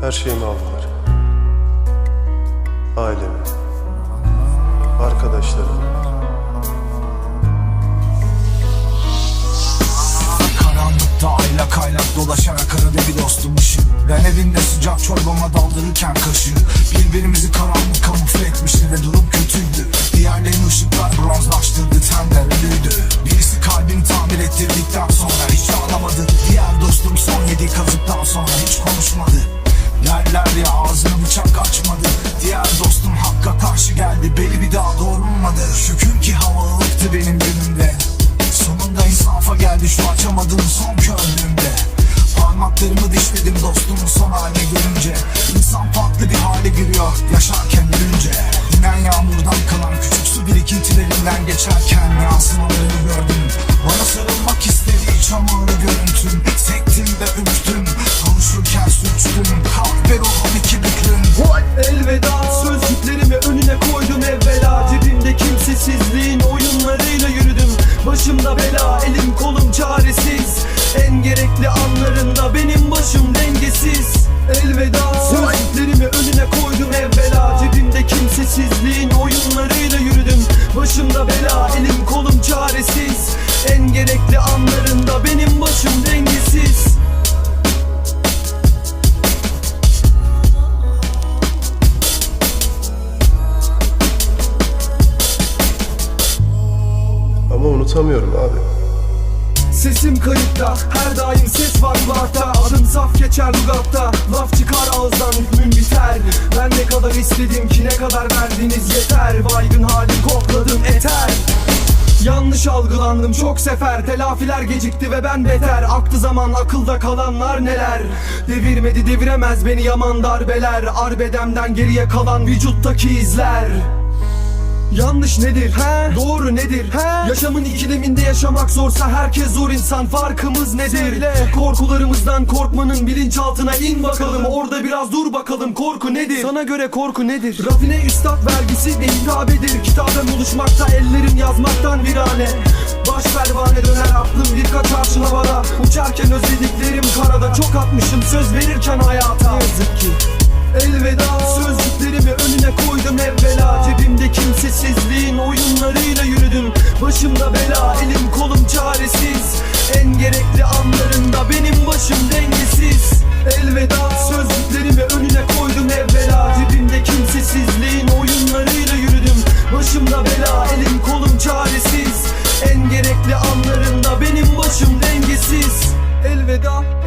Her şeyimi aldılar. Ailemi, arkadaşlarımı. Karanlıkta aylak aylak dolaşarak arada bir dostum ışığı. Ben evimde sıcak çorbama daldırırken kaşığı. Birbirimizi karanlık kamufle etmişti ve durum kötüydü. Diğerlerini ışıklar bronzlaştırdı tenler ölüydü Birisi kalbini tamir ettirdikten sonra hiç ağlamadı Diğer dostum son yediği kazıktan sonra hiç konuşmadı ya ağzını bıçak açmadı Diğer dostum hakka karşı geldi Beli bir daha doğrulmadı Şükür ki hava ılıktı benim günümde. Sonunda insafa geldi şu açamadığım son körlüğümde Parmaklarımı dişledim dostumun son halini görünce İnsan farklı bir hale giriyor yaşarken ölünce. Dinen yağmurdan kalan küçük su birikintilerinden geçerken yansımalarını suçtum Kalk ver o 12 büklüm Elveda. Sözcüklerimi önüne koydum evvela. Cebimde kimsesizliğin oyunlarıyla yürüdüm. Başımda bela elim kolum çaresiz. En gerekli anlarında benim başım dengesiz. Elveda. Sözcüklerimi önüne koydum evvela. Cebimde kimsesizliğin oyunlarıyla yürüdüm. Başımda bela Ama unutamıyorum abi. Sesim kayıtta Her daim ses var kulakta. Adım saf geçer lugatta Laf çıkar ağızdan hükmüm biter. Ben ne kadar istedim ki ne kadar verdiniz yeter. Baygın halim kokladım eter. Yanlış algılandım çok sefer. Telafiler gecikti ve ben beter. Aktı zaman akılda kalanlar neler? Devirmedi deviremez beni yaman darbeler. Arbedemden geriye kalan vücuttaki izler Yanlış nedir? He? Doğru nedir? He? Yaşamın ikileminde yaşamak zorsa herkes zor insan farkımız nedir? Korkularımızdan korkmanın bilinçaltına in bakalım Orada biraz dur bakalım korku nedir? Sana göre korku nedir? Rafine üstad vergisi de hitabedir Kitaben buluşmakta ellerim yazmaktan virane Baş pervane döner aklım birkaç arşın havada Uçarken özlediklerim karada Çok atmışım söz verirken hayata Ne yazık ki Elveda Çaresizliğin oyunlarıyla yürüdüm. Başımda bela elim kolum çaresiz. En gerekli anlarında benim başım dengesiz. Elveda sözlüklerimi önüne koydum evvela. Dibimde kimsesizliğin oyunlarıyla yürüdüm. Başımda bela elim kolum çaresiz. En gerekli anlarında benim başım dengesiz. Elveda.